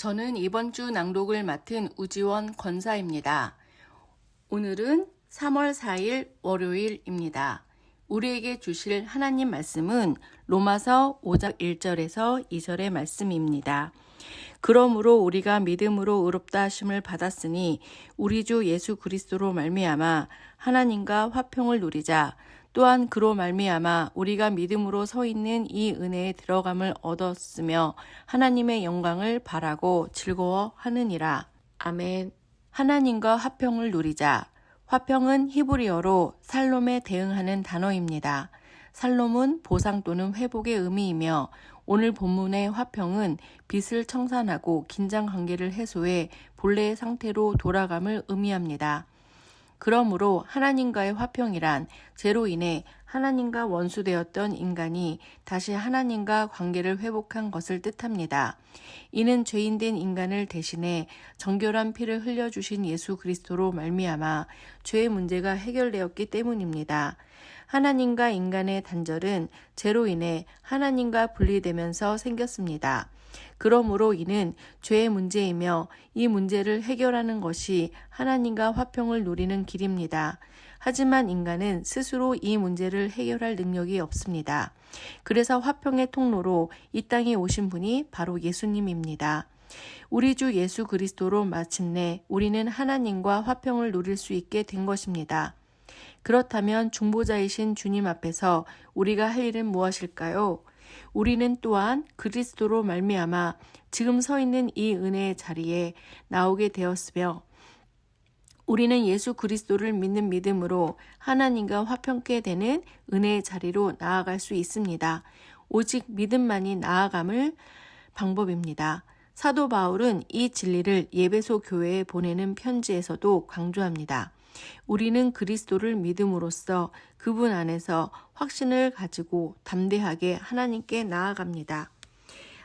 저는 이번 주 낭독을 맡은 우지원 권사입니다. 오늘은 3월 4일 월요일입니다. 우리에게 주실 하나님 말씀은 로마서 5장 1절에서 2절의 말씀입니다. 그러므로 우리가 믿음으로 의롭다 하심을 받았으니 우리 주 예수 그리스도로 말미암아 하나님과 화평을 누리자 또한 그로 말미암아 우리가 믿음으로 서 있는 이 은혜에 들어감을 얻었으며 하나님의 영광을 바라고 즐거워하느니라. 아멘. 하나님과 화평을 누리자. 화평은 히브리어로 살롬에 대응하는 단어입니다. 살롬은 보상 또는 회복의 의미이며 오늘 본문의 화평은 빚을 청산하고 긴장 관계를 해소해 본래의 상태로 돌아감을 의미합니다. 그러므로 하나님과의 화평이란 죄로 인해 하나님과 원수되었던 인간이 다시 하나님과 관계를 회복한 것을 뜻합니다. 이는 죄인된 인간을 대신해 정결한 피를 흘려주신 예수 그리스도로 말미암아 죄의 문제가 해결되었기 때문입니다. 하나님과 인간의 단절은 죄로 인해 하나님과 분리되면서 생겼습니다. 그러므로 이는 죄의 문제이며 이 문제를 해결하는 것이 하나님과 화평을 누리는 길입니다. 하지만 인간은 스스로 이 문제를 해결할 능력이 없습니다. 그래서 화평의 통로로 이 땅에 오신 분이 바로 예수님입니다. 우리 주 예수 그리스도로 마침내 우리는 하나님과 화평을 누릴 수 있게 된 것입니다. 그렇다면 중보자이신 주님 앞에서 우리가 할 일은 무엇일까요? 우리는 또한 그리스도로 말미암아 지금 서 있는 이 은혜의 자리에 나오게 되었으며 우리는 예수 그리스도를 믿는 믿음으로 하나님과 화평케 되는 은혜의 자리로 나아갈 수 있습니다. 오직 믿음만이 나아감을 방법입니다. 사도 바울은 이 진리를 예배소 교회에 보내는 편지에서도 강조합니다. 우리는 그리스도를 믿음으로써 그분 안에서 확신을 가지고 담대하게 하나님께 나아갑니다.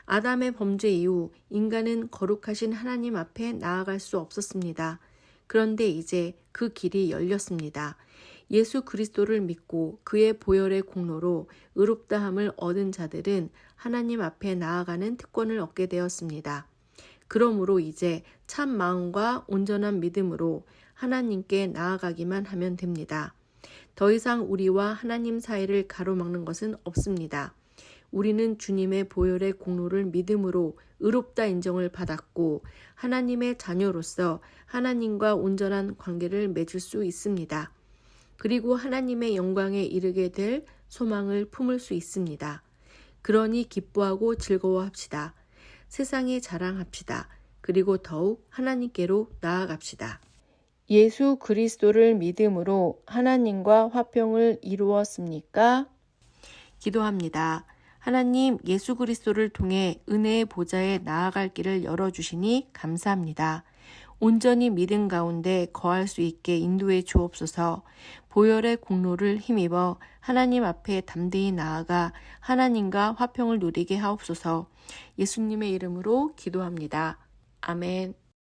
아담의 범죄 이후 인간은 거룩하신 하나님 앞에 나아갈 수 없었습니다. 그런데 이제 그 길이 열렸습니다. 예수 그리스도를 믿고 그의 보혈의 공로로 의롭다함을 얻은 자들은 하나님 앞에 나아가는 특권을 얻게 되었습니다. 그러므로 이제 참 마음과 온전한 믿음으로 하나님께 나아가기만 하면 됩니다. 더 이상 우리와 하나님 사이를 가로막는 것은 없습니다. 우리는 주님의 보혈의 공로를 믿음으로 의롭다 인정을 받았고 하나님의 자녀로서 하나님과 온전한 관계를 맺을 수 있습니다. 그리고 하나님의 영광에 이르게 될 소망을 품을 수 있습니다. 그러니 기뻐하고 즐거워합시다. 세상에 자랑합시다. 그리고 더욱 하나님께로 나아갑시다. 예수 그리스도를 믿음으로 하나님과 화평을 이루었습니까? 기도합니다. 하나님 예수 그리스도를 통해 은혜의 보좌에 나아갈 길을 열어주시니 감사합니다. 온전히 믿음 가운데 거할 수 있게 인도해 주옵소서 보혈의 공로를 힘입어 하나님 앞에 담대히 나아가 하나님과 화평을 누리게 하옵소서 예수님의 이름으로 기도합니다. 아멘.